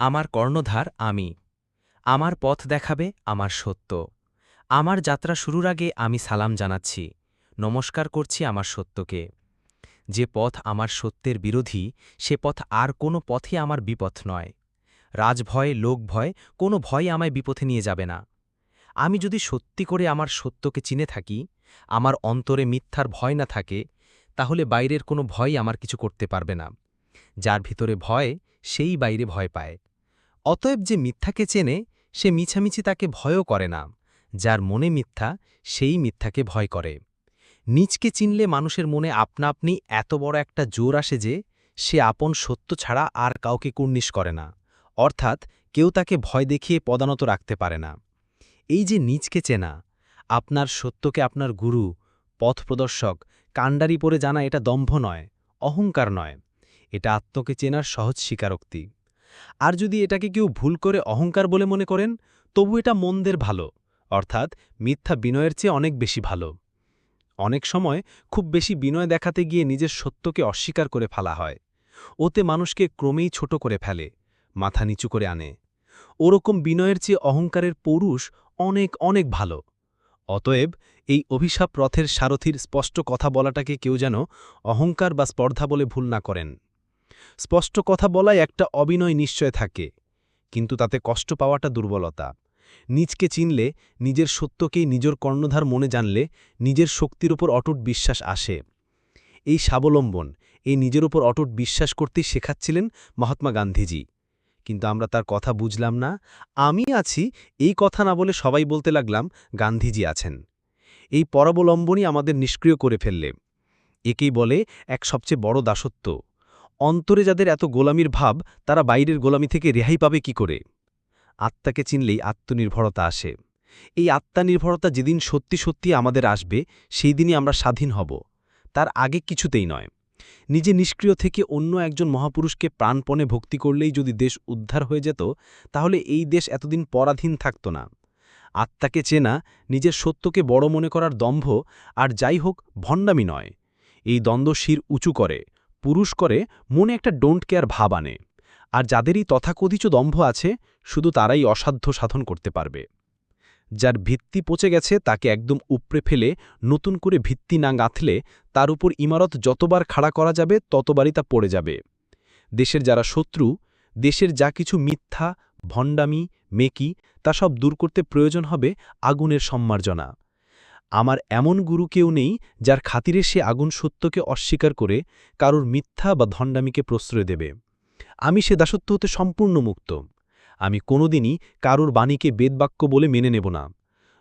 আমার কর্ণধার আমি। আমার পথ দেখাবে আমার সত্য। আমার যাত্রা শুরুর আগে আমি সালাম জানাচ্ছি, নমস্কার করছি আমার সত্যকে। যে পথ আমার সত্যের বিরোধী, সে পথ আর কোনো পথে আমার বিপথ নয়। রাজভয় লোকভয় কোনো ভয় আমায় বিপথে নিয়ে যাবে না। আমি যদি সত্যি করে আমার সত্যকে চিনে থাকি, আমার অন্তরে মিথ্যার ভয় না থাকে, তাহলে বাইরের কোনো ভয় আমার কিছু করতে পারবে না। যার ভিতরে ভয়, সেই বাইরে ভয় পায়। অতএব যে মিথ্যাকে চেনে, সে মিছামিছি তাকে ভয়ও করে না। যার মনে মিথ্যা, সেই মিথ্যাকে ভয় করে। নিজকে চিনলে মানুষের মনে আপনা আপনি এত বড় একটা জোর আসে যে, সে আপন সত্য ছাড়া আর কাউকে কুর্নিশ করে না। অর্থাৎ কেউ তাকে ভয় দেখিয়ে পদানত রাখতে পারে না। এই যে নিজকে চেনা, আপনার সত্যকে আপনার গুরু পথপ্রদর্শক কাণ্ডারি পরে জানা এটা দম্ভ নয়, অহংকার নয়। এটা আত্মকে চেনার সহজ স্বীকারোক্তি। আর যদি এটাকে কেউ ভুল করে অহংকার বলে মনে করেন, তবু এটা মন্দের ভালো, অর্থাৎ মিথ্যা বিনয়ের চেয়ে অনেক বেশি ভালো। অনেক সময় খুব বেশি বিনয় দেখাতে গিয়ে নিজের সত্যকে অস্বীকার করে ফেলা হয়। ওতে মানুষকে ক্রমেই ছোট করে ফেলে, মাথা নিচু করে আনে। ওরকম বিনয়ের চেয়ে অহংকারের পৌরুষ অনেক অনেক ভালো। অতএব এই অভিশাপ রথের সারথির স্পষ্ট কথা বলাটাকে কেউ যেন অহংকার বা স্পর্ধা বলে ভুল না করেন। স্পষ্ট কথা বলায় একটা অবিনয় নিশ্চয় থাকে, কিন্তু তাতে কষ্ট পাওয়াটা দুর্বলতা। নিজকে চিনলে, নিজের সত্যকেই নিজের কর্ণধার মনে জানলে, নিজের শক্তির উপর অটুট বিশ্বাস আসে। এই স্বাবলম্বন, এই নিজের উপর অটুট বিশ্বাস করতেই শেখাচ্ছিলেন মহাত্মা গান্ধীজি। কিন্তু আমরা তার কথা বুঝলাম না, আমি আছি, এই কথা না বলে সবাই বলতে লাগলাম গান্ধীজি আছেন। এই পরাবলম্বনই আমাদের নিষ্ক্রিয় করে ফেললে। একেই বলে এক সবচেয়ে বড় দাসত্ব। অন্তরে যাদের এত গোলামির ভাব, তারা বাইরের গোলামি থেকে রেহাই পাবে কি করে? আত্মাকে চিনলেই আত্মনির্ভরতা আসে। এই আত্মানির্ভরতা যেদিন সত্যি সত্যি আমাদের আসবে, সেই দিনই আমরা স্বাধীন হব। তার আগে কিছুতেই নয়। নিজে নিষ্ক্রিয় থেকে অন্য একজন মহাপুরুষকে প্রাণপণে ভক্তি করলেই যদি দেশ উদ্ধার হয়ে যেত, তাহলে এই দেশ এতদিন পরাধীন থাকত না। আত্মাকে চেনা, নিজের সত্যকে বড় মনে করার দম্ভ, আর যাই হোক, ভণ্ডামি নয়। এই দ্বন্দ্ব শির উঁচু করে। পুরুষ করে মনে একটা ডোন্ট কেয়ার ভাব আনে। আর যাদেরই তথাকথিত দম্ভ আছে, শুধু তারাই অসাধ্য সাধন করতে পারবে। যার ভিত্তি পচে গেছে, তাকে একদম উপড়ে ফেলে, নতুন করে ভিত্তি না গাঁথলে, তার উপর ইমারত যতবার খাড়া করা যাবে, ততবারই তা পড়ে যাবে। দেশের যারা শত্রু, দেশের যা কিছু মিথ্যা, ভণ্ডামি, মেকি, তা সব দূর করতে প্রয়োজন হবে আগুনের সম্মার্জনা। আমার এমন গুরু কেউ নেই যার খাতিরে সে আগুন সত্যকে অস্বীকার করে, কারুর মিথ্যা বা ধণ্ডামিকে প্রশ্রয় দেবে। আমি সে দাসত্ব হতে সম্পূর্ণ মুক্ত। আমি কোনোদিনই কারুর বাণীকে বেদবাক্য বলে মেনে নেব না।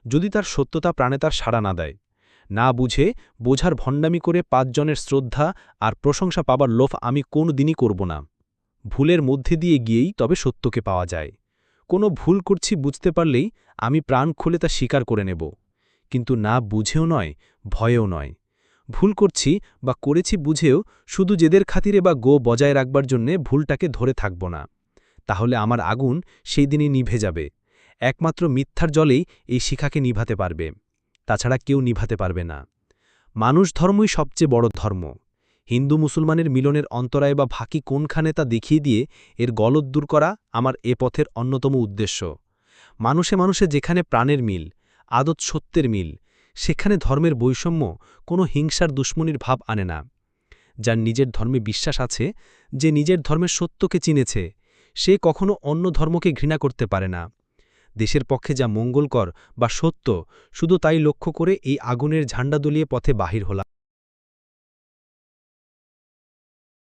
যদি তার সত্যতা প্রাণে তার সাড়া না দেয়। না বুঝে বোঝার ভণ্ডামি করে পাঁচজনের শ্রদ্ধা আর প্রশংসা পাবার লোভ আমি কোনো দিনই করব না। ভুলের মধ্যে দিয়ে গিয়েই তবে সত্যকে পাওয়া যায়। কোনো ভুল করছি বুঝতে পারলেই আমি প্রাণ খুলে তা স্বীকার করে নেব। কিন্তু না বুঝেও নয়, ভয়েও নয়। ভুল করছি বা করেছি বুঝেও শুধু যেদের খাতিরে বা গো বজায় রাখবার জন্যে ভুলটাকে ধরে থাকব না। তাহলে আমার আগুন সেই দিনই নিভে যাবে। একমাত্র মিথ্যার জলেই এই শিখাকে নিভাতে পারবে। তাছাড়া কেউ নিভাতে পারবে না। মানুষ ধর্মই সবচেয়ে বড় ধর্ম। হিন্দু মুসলমানের মিলনের অন্তরায় বা ফাঁকি কোনখানে তা দেখিয়ে দিয়ে এর গলদ দূর করা আমার এ পথের অন্যতম উদ্দেশ্য। মানুষে মানুষে যেখানে প্রাণের মিল আদত সত্যের মিল, সেখানে ধর্মের বৈষম্য কোনো হিংসার দুশ্মনির ভাব আনে না। যার নিজের ধর্মে বিশ্বাস আছে, যে নিজের ধর্মের সত্যকে চিনেছে, সে কখনো অন্য ধর্মকে ঘৃণা করতে পারে না। দেশের পক্ষে যা মঙ্গলকর বা সত্য, শুধু তাই লক্ষ্য করে এই আগুনের ঝান্ডা দলিয়ে পথে বাহির হলাম।